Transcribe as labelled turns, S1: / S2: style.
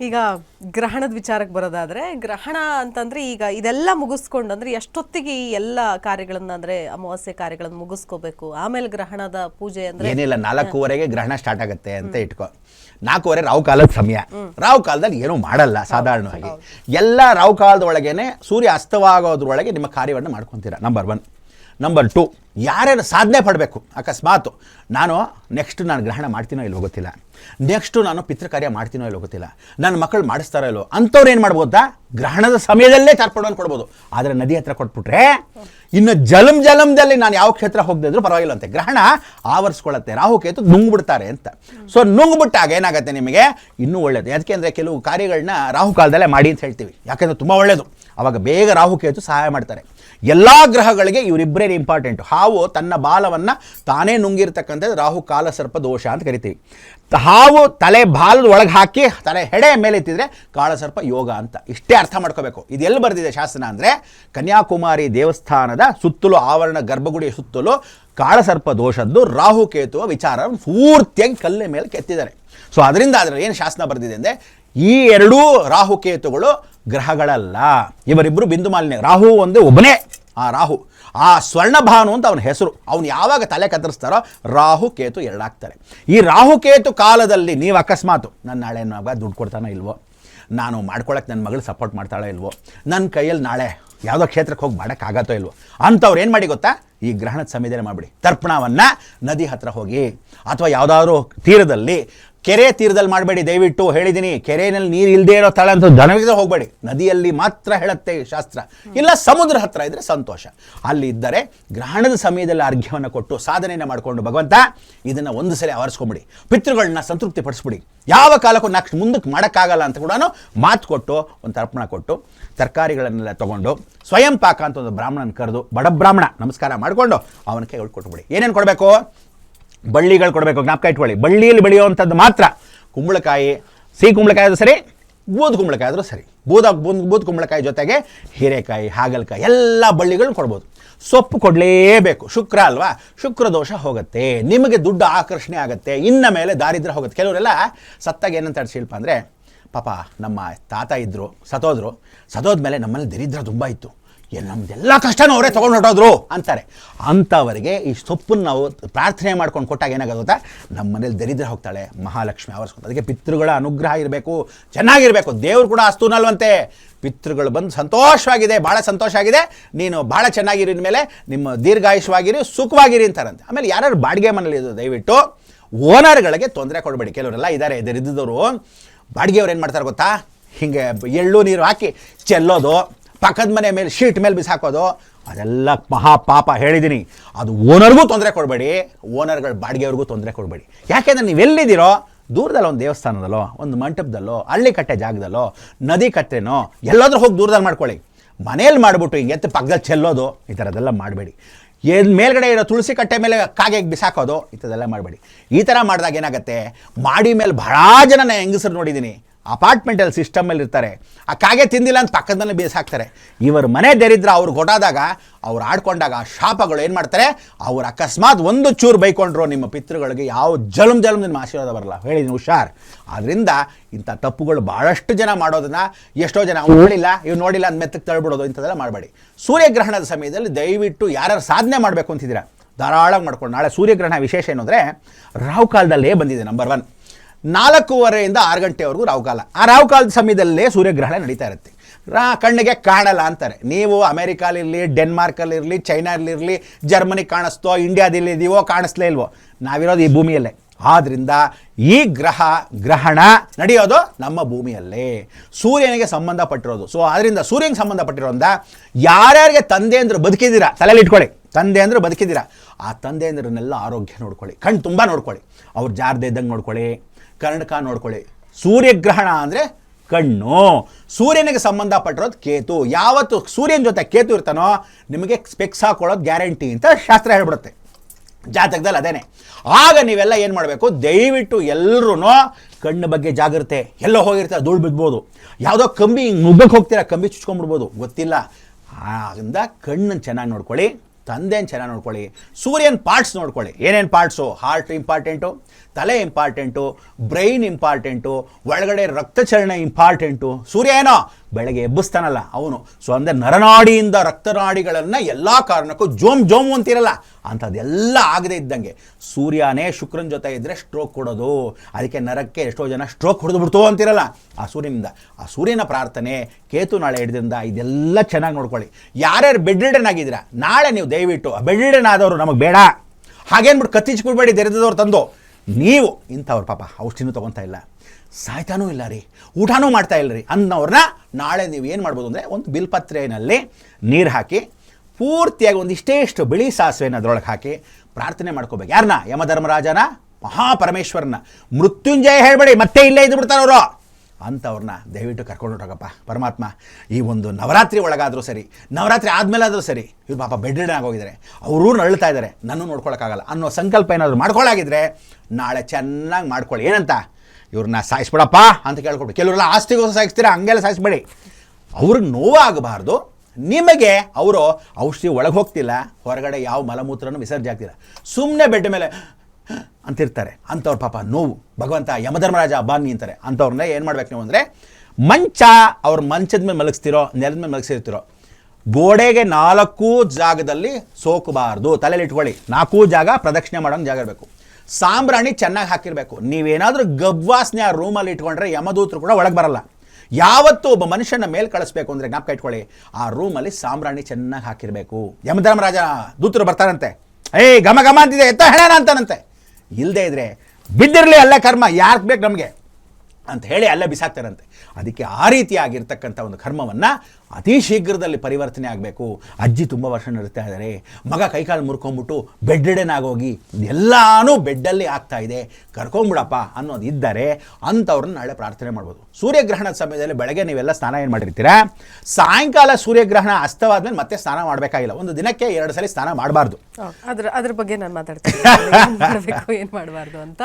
S1: ಈಗ ಗ್ರಹಣದ ವಿಚಾರಕ್ಕೆ ಬರೋದಾದ್ರೆ ಗ್ರಹಣ ಅಂತಂದ್ರೆ ಈಗ ಇದೆಲ್ಲ ಮುಗಿಸ್ಕೊಂಡು ಅಂದ್ರೆ ಎಷ್ಟೊತ್ತಿಗೆ ಈ ಎಲ್ಲ ಕಾರ್ಯಗಳನ್ನ ಅಂದ್ರೆ ಅಮಾವಾಸ್ಯೆ ಕಾರ್ಯಗಳನ್ನು ಮುಗಿಸ್ಕೋಬೇಕು? ಆಮೇಲೆ ಗ್ರಹಣದ ಪೂಜೆ ಅಂದ್ರೆ?
S2: ಏನಿಲ್ಲ ನಾಲ್ಕೂವರೆಗೆ ಗ್ರಹಣ ಸ್ಟಾರ್ಟ್ ಆಗುತ್ತೆ ಅಂತ ಇಟ್ಕೋ. ನಾಲ್ಕೂವರೆ ರಾವು ಕಾಲದ ಸಮಯ. ರಾವ್ ಕಾಲದಲ್ಲಿ ಏನೂ ಮಾಡಲ್ಲ ಸಾಧಾರಣವಾಗಿ. ಎಲ್ಲ ರಾವು ಕಾಲದ ಒಳಗೇನೆ ಸೂರ್ಯ ಅಸ್ತವಾಗೋದ್ರೊಳಗೆ ನಿಮ್ಮ ಕಾರ್ಯವನ್ನು ಮಾಡ್ಕೊತೀರ ನಂಬರ್ ಒನ್ ನಂಬರ್ ಟು ಯಾರ್ಯಾರು ಸಾಧನೆ ಪಡಬೇಕು, ಅಕಸ್ಮಾತು ನಾನು ನೆಕ್ಸ್ಟ್ ನಾನು ಗ್ರಹಣ ಮಾಡ್ತೀನೋ ಇಲ್ಲಿ ಗೊತ್ತಿಲ್ಲ. ನೆಕ್ಸ್ಟು ನಾನು ಪಿತೃಕಾರ್ಯ ಮಾಡ್ತೀನೋ ಇಲ್ಲೋ ಗೊತ್ತಿಲ್ಲ. ನನ್ನ ಮಕ್ಕಳು ಮಾಡಿಸ್ತಾರೋ ಇಲ್ಲೋ ಅಂಥವ್ರು ಏನು ಮಾಡ್ಬೋದಾ ಗ್ರಹಣದ ಸಮಯದಲ್ಲೇ ತರ್ಪಣವನ್ನು ಕೊಡ್ಬೋದು. ಆದರೆ ನದಿ ಹತ್ರ ಕೊಟ್ಬಿಟ್ರೆ ಇನ್ನು ಜಲಂ ಜಲಂದಲ್ಲಿ ನಾನು ಯಾವ ಕ್ಷೇತ್ರ ಹೋಗದಿದ್ರು ಪರವಾಗಿಲ್ಲ ಅಂತೆ ಗ್ರಹಣ ಆವರಿಸ್ಕೊಳ್ಳುತ್ತೆ. ರಾಹುಕೇತು ನುಂಗ್ಬಿಡ್ತಾರೆ ಅಂತ. ಸೊ ನುಂಗ್ಬಿಟ್ಟಾಗ ಏನಾಗುತ್ತೆ ನಿಮಗೆ? ಇನ್ನೂ ಒಳ್ಳೇದು. ಯಾಕೆ ಅಂದರೆ ಕೆಲವು ಕಾರ್ಯಗಳನ್ನ ರಾಹುಕಾಲದಲ್ಲೇ ಮಾಡಿ ಅಂತ ಹೇಳ್ತೀವಿ. ಯಾಕೆಂದ್ರೆ ತುಂಬ ಒಳ್ಳೆಯದು ಅವಾಗ ಬೇಗ ರಾಹುಕೇತು ಸಹಾಯ ಮಾಡ್ತಾರೆ. ಎಲ್ಲ ಗ್ರಹಗಳಿಗೆ ಇವರಿಬ್ಬರೇ ಇಂಪಾರ್ಟೆಂಟು ಹಾವು ತನ್ನ ಬಾಲವನ್ನು ತಾನೇ ನುಂಗಿರ್ತಕ್ಕಂಥದ್ದು ರಾಹು ಕಾಲ ಸರ್ಪ ದೋಷ ಅಂತ ಕರಿತೀವಿ. ಹಾವು ತಲೆ ಬಾಲದ ಒಳಗೆ ಹಾಕಿ ತಲೆ ಹೆಡೆ ಮೇಲೆ ಎತ್ತಿದ್ರೆ ಕಾಳಸರ್ಪ ಯೋಗ ಅಂತ. ಇಷ್ಟೇ ಅರ್ಥ ಮಾಡ್ಕೋಬೇಕು. ಇದು ಎಲ್ಲಿ ಬರೆದಿದೆ ಶಾಸನ ಅಂದರೆ ಕನ್ಯಾಕುಮಾರಿ ದೇವಸ್ಥಾನದ ಸುತ್ತಲೂ ಆವರಣ ಗರ್ಭಗುಡಿಯ ಸುತ್ತಲೂ ಕಾಳಸರ್ಪ ದೋಷದ್ದು ರಾಹುಕೇತುವ ವಿಚಾರ ಪೂರ್ತಿಯಾಗಿ ಕಲ್ಲೆ ಮೇಲೆ ಕೆತ್ತಿದ್ದಾರೆ ಸೊ ಅದರಿಂದ ಅದರಲ್ಲಿ ಏನು ಶಾಸನ ಬರೆದಿದೆ ಅಂದರೆ ಈ ಎರಡೂ ರಾಹುಕೇತುಗಳು ಗ್ರಹಗಳಲ್ಲ. ಇವರಿಬ್ಬರು ಬಿಂದು ಮಾಲಿನ್ಯ. ರಾಹು ಒಂದು ಒಬ್ಬನೇ. ಆ ರಾಹು, ಆ ಸ್ವರ್ಣಭಾನು ಅಂತ ಅವನ ಹೆಸರು. ಅವನು ಯಾವಾಗ ತಲೆ ಕತ್ತರಿಸ್ತಾರೋ ರಾಹು, ಕೇತು ಎರಡಾಗ್ತಾರೆ. ಈ ರಾಹು, ಕೇತು ಕಾಲದಲ್ಲಿ ನೀವು ಅಕಸ್ಮಾತು ನನ್ನ ನಾಳೆ ಮಗ ದುಡ್ಡು ಕೊಡ್ತಾನೋ ಇಲ್ವೋ? ನಾನು ಮಾಡ್ಕೊಳಕ್ಕೆ ನನ್ನ ಮಗಳು ಸಪೋರ್ಟ್ ಮಾಡ್ತಾಳೋ ಇಲ್ವೋ? ನನ್ನ ಕೈಯಲ್ಲಿ ನಾಳೆ ಯಾವುದೋ ಕ್ಷೇತ್ರಕ್ಕೆ ಹೋಗಿ ಮಾಡೋಕ್ಕಾಗತ್ತೋ ಇಲ್ವೋ? ಅಂಥವ್ರು ಏನು ಮಾಡಿ ಗೊತ್ತಾ? ಈ ಗ್ರಹಣದ ಸಮಯದಲ್ಲಿ ಮಾಡಿಬಿಡಿ. ತರ್ಪಣವನ್ನು ನದಿ ಹತ್ರ ಹೋಗಿ, ಅಥವಾ ಯಾವುದಾದ್ರೂ ತೀರದಲ್ಲಿ ಕೆರೆ ತೀರದಲ್ಲಿ ಮಾಡಬೇಡಿ, ದಯವಿಟ್ಟು ಹೇಳಿದ್ದೀನಿ ಕೆರೆಯಲ್ಲಿ ನೀರು ಇಲ್ಲದೆ ಇರೋ ತಳ ಅಂತ ದನವಿದ್ರೆ ಹೋಗಬೇಡಿ. ನದಿಯಲ್ಲಿ ಮಾತ್ರ ಹೇಳುತ್ತೆ ಶಾಸ್ತ್ರ. ಇಲ್ಲ, ಸಮುದ್ರ ಹತ್ರ ಇದ್ರೆ ಸಂತೋಷ. ಅಲ್ಲಿ ಇದ್ದರೆ ಗ್ರಹಣದ ಸಮಯದಲ್ಲಿ ಅರ್ಘ್ಯವನ್ನು ಕೊಟ್ಟು ಸಾಧನೆಯನ್ನು ಮಾಡಿಕೊಂಡು ಭಗವಂತ ಇದನ್ನು ಒಂದು ಸಲ ಆವರಿಸ್ಕೊಂಬಿಡಿ. ಪಿತೃಗಳನ್ನ ಸಂತೃಪ್ತಿ ಪಡಿಸ್ಬಿಡಿ ಯಾವ ಕಾಲಕ್ಕೂ ನಕ್ಷ ಮುಂದಕ್ಕೆ ಮಾಡೋಕ್ಕಾಗಲ್ಲ ಅಂತ ಕೂಡ ಮಾತು ಕೊಟ್ಟು, ಒಂದು ತರ್ಪಣ ಕೊಟ್ಟು, ತರಕಾರಿಗಳನ್ನೆಲ್ಲ ತಗೊಂಡು ಸ್ವಯಂ ಪಾಕ ಅಂತ ಒಂದು ಬ್ರಾಹ್ಮಣನ ಕರೆದು, ಬಡ ಬ್ರಾಹ್ಮಣ, ನಮಸ್ಕಾರ ಮಾಡಿಕೊಂಡು ಅವನ ಕೈ ಕೊಟ್ಬಿಡಿ. ಏನೇನು ಕೊಡಬೇಕು? ಬಳ್ಳಿಗಳು ಕೊಡಬೇಕು, ಜ್ಞಾಪಕ ಇಟ್ಕೊಳ್ಳಿ. ಬಳ್ಳಿಯಲ್ಲಿ ಬೆಳೆಯುವಂಥದ್ದು ಮಾತ್ರ. ಕುಂಬಳಕಾಯಿ, ಸಿಹಿ ಕುಂಬಳಕಾಯಿ ಆದರೂ ಸರಿ ಬೂದು ಕುಂಬಳಕಾಯಿ ಆದರೂ ಸರಿ. ಬೂದ ಬೂದ್ ಬೂದ್ ಕುಂಬಳಕಾಯಿ ಜೊತೆಗೆ ಹೀರೆಕಾಯಿ, ಹಾಗಲಕಾಯಿ, ಎಲ್ಲ ಬಳ್ಳಿಗಳನ್ನ ಕೊಡ್ಬೋದು. ಸೊಪ್ಪು ಕೊಡಲೇಬೇಕು. ಶುಕ್ರ ಅಲ್ವಾ? ಶುಕ್ರ ದೋಷ ಹೋಗುತ್ತೆ. ನಿಮಗೆ ದುಡ್ಡು ಆಕರ್ಷಣೆ ಆಗುತ್ತೆ. ಇನ್ನ ಮೇಲೆ ದಾರಿದ್ರ್ಯ ಹೋಗುತ್ತೆ. ಕೆಲವರೆಲ್ಲ ಸತ್ತಾಗ ಏನಂತ ಶಿಲ್ಪ ಅಂದರೆ, ಪಾಪ ನಮ್ಮ ತಾತ ಇದ್ದರು ಸತೋದ್ರು ಸತೋದ್ಮೇಲೆ ನಮ್ಮಲ್ಲಿ ದರಿದ್ರ ತುಂಬ ಇತ್ತು. ಎಲ್ಲ ನಮ್ದೆಲ್ಲ ಕಷ್ಟನೂ ಅವರೇ ತೊಗೊಂಡು ಹೊರಟೋದ್ರು ಅಂತಾರೆ. ಅಂಥವರಿಗೆ ಈ ಸೊಪ್ಪನ್ನು ನಾವು ಪ್ರಾರ್ಥನೆ ಮಾಡ್ಕೊಂಡು ಕೊಟ್ಟಾಗ ಏನಾಗುತ್ತೆ ನಮ್ಮ ಮನೇಲಿ ದರಿದ್ರ ಹೋಗ್ತಾಳೆ, ಮಹಾಲಕ್ಷ್ಮಿ ಆವರಿಸ್ಕೊಂಡು ಅದಕ್ಕೆ ಪಿತೃಗಳ ಅನುಗ್ರಹ ಇರಬೇಕು, ಚೆನ್ನಾಗಿರಬೇಕು. ದೇವ್ರು ಕೂಡ ಅಸ್ತೂನಲ್ವಂತೆ. ಪಿತೃಗಳು ಬಂದು ಸಂತೋಷವಾಗಿದೆ, ಭಾಳ ಸಂತೋಷ ಆಗಿದೆ. ನೀನು ಭಾಳ ಚೆನ್ನಾಗಿರಿದ ಮೇಲೆ ನಿಮ್ಮ ದೀರ್ಘಾಯುಷವಾಗಿರಿ, ಸುಖವಾಗಿರಿ ಅಂತಾರಂತೆ. ಆಮೇಲೆ ಯಾರ್ಯಾರು ಬಾಡಿಗೆ ಮನೇಲಿ ಇದು ದಯವಿಟ್ಟು ಓನರ್ಗಳಿಗೆ ತೊಂದರೆ ಕೊಡಬೇಡಿ. ಕೆಲವರೆಲ್ಲ ಇದ್ದಾರೆ ದರಿದ್ರದವರು. ಬಾಡಿಗೆಯವ್ರು ಏನು ಮಾಡ್ತಾರೆ ಗೊತ್ತಾ? ಹೀಗೆ ಎಳ್ಳು ನೀರು ಹಾಕಿ ಚೆಲ್ಲೋದು. ಪಕ್ಕದ ಮನೆ ಮೇಲೆ, ಶೀಟ್ ಮೇಲೆ ಬಿಸಾಕೋದು, ಅದೆಲ್ಲ ಮಹಾ ಪಾಪ ಹೇಳಿದ್ದೀನಿ ಅದು ಓನರ್ಗೂ ತೊಂದರೆ ಕೊಡಬೇಡಿ, ಓನರ್ಗಳ ಬಾಡಿಗೆಯವ್ರಿಗೂ ತೊಂದರೆ ಕೊಡಬೇಡಿ. ಯಾಕೆಂದರೆ ನೀವೆಲ್ಲಿದ್ದೀರೋ ದೂರದಲ್ಲಿ ಒಂದು ದೇವಸ್ಥಾನದಲ್ಲೋ, ಒಂದು ಮಂಟಪದಲ್ಲೋ, ಹಳ್ಳಿ ಕಟ್ಟೆ ಜಾಗದಲ್ಲೋ, ನದಿ ಕಟ್ಟೆನೋ, ಎಲ್ಲಾದರೂ ಹೋಗಿ ದೂರದಲ್ಲಿ ಮಾಡ್ಕೊಳ್ಳಿ. ಮನೇಲಿ ಮಾಡಿಬಿಟ್ಟು ಹಿಂಗೆ ಎತ್ತು ಪಕ್ಕದಲ್ಲಿ ಚೆಲ್ಲೋದು, ಈ ಥರದ್ದೆಲ್ಲ ಮಾಡಬೇಡಿ. ಏನು ಮೇಲ್ಗಡೆ ಇರೋ ತುಳಸಿ ಕಟ್ಟೆ ಮೇಲೆ ಕಾಗೆಗೆ ಬಿಸಾಕೋದು ಇಂಥದ್ದೆಲ್ಲ ಮಾಡಬೇಡಿ. ಈ ಥರ ಮಾಡಿದಾಗ ಏನಾಗುತ್ತೆ, ಮಾಡಿ ಮೇಲೆ ಭಾಳ ಜನ ಹೆಂಗಸರು ನೋಡಿದ್ದೀನಿ ಅಪಾರ್ಟ್ಮೆಂಟಲ್ಲಿ ಸಿಸ್ಟಮಲ್ಲಿ ಇರ್ತಾರೆ. ಆ ಕಾಗೆ ತಿಂದಿಲ್ಲ ಅಂತ ಪಕ್ಕದಲ್ಲೇ ಬೇಸಾಕ್ತಾರೆ. ಇವರು ಮನೆ ದರಿದ್ರ ಅವ್ರು ಕೊಟ್ಟಾದಾಗ ಅವ್ರು ಆಡ್ಕೊಂಡಾಗ ಆ ಶಾಪಗಳು ಏನು ಮಾಡ್ತಾರೆ? ಅವ್ರು ಅಕಸ್ಮಾತ್ ಒಂದು ಚೂರು ಬೈಕೊಂಡ್ರು, ನಿಮ್ಮ ಪಿತೃಗಳಿಗೆ ಯಾವ ಜಲಂ ಜಲಂ ನಿಮ್ಮ ಆಶೀರ್ವಾದ ಬರಲ್ಲ. ಹೇಳಿದ್ದೀನಿ ಹುಷಾರ್. ಆದ್ದರಿಂದ ಇಂಥ ತಪ್ಪುಗಳು ಭಾಳಷ್ಟು ಜನ ಮಾಡೋದನ್ನು ಎಷ್ಟೋ ಜನ ಅವ್ನು ನೋಡಿಲ್ಲ ಇವ್ನು ನೋಡಿಲ್ಲ ಅಂತ ಮೆತ್ತಕ್ಕೆ ತಳ್ಬಿಡೋದು, ಇಂಥದ್ದೆಲ್ಲ ಮಾಡಬೇಡಿ. ಸೂರ್ಯಗ್ರಹಣದ ಸಮಯದಲ್ಲಿ ದಯವಿಟ್ಟು ಯಾರ್ಯಾರು ಸಾಧನೆ ಮಾಡಬೇಕು ಅಂತಿದ್ದೀರಾ? ಧಾರಾಳವಾಗಿ ಮಾಡ್ಕೊಂಡು. ನಾಳೆ ಸೂರ್ಯಗ್ರಹಣ ವಿಶೇಷ ಏನು ಅಂದರೆ, ರಾಹುಕಾಲದಲ್ಲೇ ಬಂದಿದೆ ನಂಬರ್ ಒನ್ ನಾಲ್ಕೂವರೆಯಿಂದ ಆರು ಗಂಟೆವರೆಗೂ ರಾಹುಕಾಲ. ಆ ರಾಹುಕಾಲದ ಸಮಯದಲ್ಲೇ ಸೂರ್ಯಗ್ರಹಣ ನಡೀತಾ ಇರುತ್ತೆ. ರಾ, ಕಣ್ಣಿಗೆ ಕಾಣಲ್ಲ ಅಂತಾರೆ. ನೀವು ಅಮೇರಿಕಾಲಿರಲಿ ಡೆನ್ಮಾರ್ಕಲ್ಲಿರಲಿ ಚೈನಾಲಿರಲಿ ಜರ್ಮನಿ ಕಾಣಿಸ್ತೋ ಇಂಡಿಯಾದಲ್ಲಿ ಇದೀವೋ ಕಾಣಿಸ್ಲೇ ಇಲ್ವೋ. ನಾವಿರೋದು ಈ ಭೂಮಿಯಲ್ಲೇ. ಆದ್ದರಿಂದ ಈ ಗ್ರಹ, ಗ್ರಹಣ ನಡೆಯೋದು ನಮ್ಮ ಭೂಮಿಯಲ್ಲೇ. ಸೂರ್ಯನಿಗೆ ಸಂಬಂಧಪಟ್ಟಿರೋದು. ಸೊ ಆದ್ದರಿಂದ ಸೂರ್ಯನಿಗೆ ಸಂಬಂಧಪಟ್ಟಿರೋದ್ರಿಂದ ಯಾರ್ಯಾರಿಗೆ ತಂದೆ ಅಂದರು ಬದುಕಿದ್ದೀರಾ? ತಲೆಯಲ್ಲಿ ಇಟ್ಕೊಳ್ಳಿ. ತಂದೆ ಅಂದರು ಬದುಕಿದ್ದೀರಾ? ಆ ತಂದೆ ಅಂದ್ರನ್ನೆಲ್ಲ ಆರೋಗ್ಯ ನೋಡ್ಕೊಳ್ಳಿ. ಕಣ್ಣು ತುಂಬ ನೋಡ್ಕೊಳ್ಳಿ. ಅವ್ರು ಜಾರದೇ ಇದ್ದಂಗೆ ನೋಡ್ಕೊಳ್ಳಿ. ಕರ್ಣಕ ನೋಡ್ಕೊಳ್ಳಿ. ಸೂರ್ಯಗ್ರಹಣ ಅಂದರೆ ಕಣ್ಣು. ಸೂರ್ಯನಿಗೆ ಸಂಬಂಧಪಟ್ಟಿರೋದು ಕೇತು. ಯಾವತ್ತು ಸೂರ್ಯನ ಜೊತೆ ಕೇತು ಇರ್ತಾನೋ, ನಿಮಗೆ ಸ್ಪೆಕ್ಸ್ ಹಾಕೊಳ್ಳೋದು ಗ್ಯಾರಂಟಿ ಅಂತ ಶಾಸ್ತ್ರ ಹೇಳ್ಬಿಡುತ್ತೆ. ಜಾತಕದಲ್ಲಿ ಅದೇನೆ. ಆಗ ನೀವೆಲ್ಲ ಏನು ಮಾಡಬೇಕು? ದಯವಿಟ್ಟು ಎಲ್ಲರೂ ಕಣ್ಣು ಬಗ್ಗೆ ಜಾಗ್ರತೆ. ಎಲ್ಲೋ ಹೋಗಿರ್ತಾರೆ, ಧೂಳು ಬಿಡ್ಬೋದು ಯಾವುದೋ ಕಂಬಿ ಹಿಂಗೆ ನುಗ್ಗಕ್ಕೆ ಹೋಗ್ತೀರಾ, ಕಂಬಿ ಚುಚ್ಕೊಂಡ್ಬಿಡ್ಬೋದು. ಗೊತ್ತಿಲ್ಲ. ಆದ್ದರಿಂದ ಕಣ್ಣನ್ನು ಚೆನ್ನಾಗಿ ನೋಡ್ಕೊಳ್ಳಿ. ತಂದೆನ ಚೆನ್ನಾಗಿ ನೋಡ್ಕೊಳ್ಳಿ. ಸೂರ್ಯನ ಪಾರ್ಟ್ಸ್ ನೋಡ್ಕೊಳ್ಳಿ. ಏನೇನು ಪಾರ್ಟ್ಸು ಹಾರ್ಟ್ ಇಂಪಾರ್ಟೆಂಟು ತಲೆ ಇಂಪಾರ್ಟೆಂಟು ಬ್ರೈನ್ ಇಂಪಾರ್ಟೆಂಟು ಒಳಗಡೆ ರಕ್ತಚರಣೆ ಇಂಪಾರ್ಟೆಂಟು ಸೂರ್ಯ ಏನೋ ಬೆಳಗ್ಗೆ ಎಬ್ಬಿಸ್ತಾನಲ್ಲ ಅವನು. ಸೊ ಅಂದರೆ ನರನಾಡಿಯಿಂದ ರಕ್ತನಾಡಿಗಳನ್ನು ಎಲ್ಲ ಕಾರಣಕ್ಕೂ ಜೋಮ್ ಜೋಮ್ ಅಂತಿರಲ್ಲ, ಅಂಥದ್ದೆಲ್ಲ ಆಗದೆ ಇದ್ದಂಗೆ. ಸೂರ್ಯನೇ ಶುಕ್ರನ ಜೊತೆ ಇದ್ದರೆ ಸ್ಟ್ರೋಕ್ ಕೊಡೋದು, ಅದಕ್ಕೆ ನರಕ್ಕೆ ಎಷ್ಟೋ ಜನ ಸ್ಟ್ರೋಕ್ ಹೊಡೆದು ಬಿಡ್ತು ಅಂತಿರಲ್ಲ ಆ ಸೂರ್ಯನಿಂದ. ಆ ಸೂರ್ಯನ ಪ್ರಾರ್ಥನೆ, ಕೇತು ನಾಳೆ ಹಿಡಿದ್ರಿಂದ ಇದೆಲ್ಲ ಚೆನ್ನಾಗಿ ನೋಡ್ಕೊಳ್ಳಿ. ಯಾರ್ಯಾರು ಬೆಡ್ ರಿಡನ್ ಆಗಿದ್ದೀರಾ, ನಾಳೆ ನೀವು ದಯವಿಟ್ಟು ರಿಡನ್ ಆದವರು ನಮಗೆ ಬೇಡ. ಹಾಗೇನ್ಬಿಟ್ಟು ಕತ್ತಿಚ್ಕೊಳ್ಬೇಡಿ ದೆರೆದವ್ರು ತಂದು. ನೀವು ಇಂಥವ್ರು ಪಾಪ, ಔಷಧಿನೂ ತೊಗೊತಾ ಇಲ್ಲ. ಸಾಯ್ತಾನೂ ಇಲ್ಲ ರೀ. ಊಟನೂ ಮಾಡ್ತಾ ಇಲ್ಲ ರೀ. ಅನ್ನೋರನ್ನ ನಾಳೆ ನೀವು ಏನು ಮಾಡ್ಬೋದು ಅಂದರೆ ಒಂದು ಬಿಲ್ಪತ್ರೆಯಲ್ಲಿ ನೀರು ಹಾಕಿ ಪೂರ್ತಿಯಾಗಿ ಒಂದು ಇಷ್ಟೇ ಇಷ್ಟು ಬಿಳಿ ಸಾಸುವೆನ ಅದರೊಳಗೆ ಹಾಕಿ ಪ್ರಾರ್ಥನೆ ಮಾಡ್ಕೋಬೇಕು. ಯಾರನ್ನ ಯಮಧರ್ಮರಾಜನ? ಮಹಾಪರಮೇಶ್ವರನ. ಮೃತ್ಯುಂಜಯ ಹೇಳ್ಬೇಡಿ, ಮತ್ತೆ ಇಲ್ಲೇ ಇದ್ದು ಬಿಡ್ತಾರೆ ಅವರು. ಅಂಥವ್ರನ್ನ ದಯವಿಟ್ಟು ಕರ್ಕೊಂಡು ಹೊರಗಪ್ಪ ಪರಮಾತ್ಮ, ಈ ಒಂದು ನವರಾತ್ರಿ ಒಳಗಾದರೂ ಸರಿ, ನವರಾತ್ರಿ ಆದಮೇಲೆ ಆದರೂ ಸರಿ, ಇವ್ರು ಪಾಪ ಬೆಡ್ ಆಗೋಗಿದ್ದಾರೆ. ಅವರೂ ನಳ್ತಾ ಇದ್ದಾರೆ ನನ್ನೂ ನೋಡ್ಕೊಳಕ್ಕಾಗಲ್ಲ ಅನ್ನೋ ಸಂಕಲ್ಪ ಏನಾದರೂ ಮಾಡ್ಕೊಳ್ಳಾಗಿದ್ದರೆ ನಾಳೆ ಚೆನ್ನಾಗಿ ಮಾಡ್ಕೊಳ್ಳಿ. ಏನಂತ? ಇವ್ರನ್ನ ಸಾಯಿಸ್ಬಿಡಪ್ಪ ಅಂತ ಕೇಳ್ಕೊಟ್ಟು ಕೆಲವರೆಲ್ಲ ಆಸ್ತಿಗೋಸ್ಕರ ಸಾಯಿಸ್ತೀರಾ? ಹಂಗೆಲ್ಲ ಸಾಯಿಸ್ಬೇಡಿ. ಅವ್ರಿಗೆ ನೋವಾಗಬಾರ್ದು. ನಿಮಗೆ ಅವರು ಔಷಧಿ ಒಳಗೆ ಹೋಗ್ತಿಲ್ಲ, ಹೊರಗಡೆ ಯಾವ ಮಲಮೂತ್ರನೂ ವಿಸರ್ಜೆ ಆಗ್ತಿಲ್ಲ. ಸುಮ್ಮನೆ ಬೆಡ್ ಮೇಲೆ ಅಂತಿರ್ತಾರೆ. ಅಂಥವ್ರ ಪಾಪ ನೋವು. ಭಗವಂತ ಯಮಧರ್ಮರಾಜ ಬನ್ನಿ ಅಂತಾರೆ. ಅಂಥವ್ರನ್ನ ಏನು ಮಾಡ್ಬೇಕು ನೀವು ಅಂದರೆ, ಮಂಚ ಅವ್ರ ಮಂಚದ ಮೇಲೆ ಮಲಗಿಸ್ತಿರೋ, ನೆಲದ ಮೇಲೆ ಮಲಗಿಸಿರ್ತಿರೋ, ಗೋಡೆಗೆ ನಾಲ್ಕು ಜಾಗದಲ್ಲಿ ಸೋಕಬಾರ್ದು. ತಲೆಯಲ್ಲಿ ಇಟ್ಕೊಳ್ಳಿ. ನಾಲ್ಕು ಜಾಗ ಪ್ರದಕ್ಷಿಣೆ ಮಾಡೋಂಗೆ ಜಾಗ ಇರಬೇಕು. ಸಾಂಬ್ರಾಣಿ ಚೆನ್ನಾಗಿ ಹಾಕಿರಬೇಕು. ನೀವೇನಾದರೂ ಗಬ್ವಾಸನೆ ಆ ರೂಮಲ್ಲಿ ಇಟ್ಕೊಂಡ್ರೆ ಯಮದೂತರು ಕೂಡ ಒಳಗೆ ಬರಲ್ಲ. ಯಾವತ್ತೂ ಒಬ್ಬ ಮನುಷ್ಯನ ಮೇಲೆ ಕಳಿಸ್ಬೇಕು ಅಂದರೆ ಜ್ಞಾಪಕ ಇಟ್ಕೊಳ್ಳಿ, ಆ ರೂಮಲ್ಲಿ ಸಾಂಬ್ರಾಣಿ ಚೆನ್ನಾಗಿ ಹಾಕಿರಬೇಕು. ಯಮಧರ್ಮರಾಜ ದೂತರು ಬರ್ತಾರಂತೆ. ಏಯ್ ಗಮ ಘಮ ಅಂತಿದೆ, ಎತ್ತ ಹೇಳೋಣ ಅಂತಾನಂತೆ. ಇಲ್ಲದೆ ಇದ್ರೆ ಬಿದ್ದಿರಲಿ ಅಲ್ಲೇ ಕರ್ಮ ಯಾಕೆ ಬೇಕು ನಮಗೆ? ಅಂತ ಹೇಳಿ ಅಲ್ಲೇ ಬಿಸಾಕ್ತಾರಂತೆ. ಅದಕ್ಕೆ ಆ ರೀತಿಯಾಗಿರ್ತಕ್ಕಂಥ ಒಂದು ಕರ್ಮವನ್ನು ಅತಿ ಶೀಘ್ರದಲ್ಲಿ ಪರಿವರ್ತನೆ ಆಗಬೇಕು. ಅಜ್ಜಿ ತುಂಬ ವರ್ಷ ನಡೀತಾ ಇದ್ದಾರೆ. ಮಗ ಕೈಕಾಲು ಮುರ್ಕೊಂಬಿಟ್ಟು ಬೆಡ್ ಎಲ್ಲನೂ ಬೆಡ್ಡಲ್ಲಿ ಆಗ್ತಾ ಇದೆ. ಕರ್ಕೊಂಬಿಡಪ್ಪ ಅನ್ನೋದು ಇದ್ದರೆ ಅಂಥವ್ರನ್ನ ನಾಳೆ ಪ್ರಾರ್ಥನೆ ಮಾಡ್ಬೋದು. ಸೂರ್ಯಗ್ರಹಣದ ಸಮಯದಲ್ಲಿ ಬೆಳಗ್ಗೆ ನೀವೆಲ್ಲ ಸ್ನಾನ ಏನು ಮಾಡಿರ್ತೀರಾ? ಸಾಯಂಕಾಲ ಸೂರ್ಯಗ್ರಹಣ ಅಸ್ತವಾದ್ಮೇಲೆ ಮತ್ತೆ ಸ್ನಾನ ಮಾಡಬೇಕಾಗಿಲ್ಲ. ಒಂದು ದಿನಕ್ಕೆ ಎರಡು ಸಲ ಸ್ನಾನ ಮಾಡಬಾರ್ದು.
S1: ಅದ್ರ ಅದ್ರ ಬಗ್ಗೆ ನಾನು ಮಾತಾಡ್ತೀನಿ. ಮಾಡ್ಬೇಕು ಏನ್ ಮಾಡಬಾರ್ದು ಅಂತ.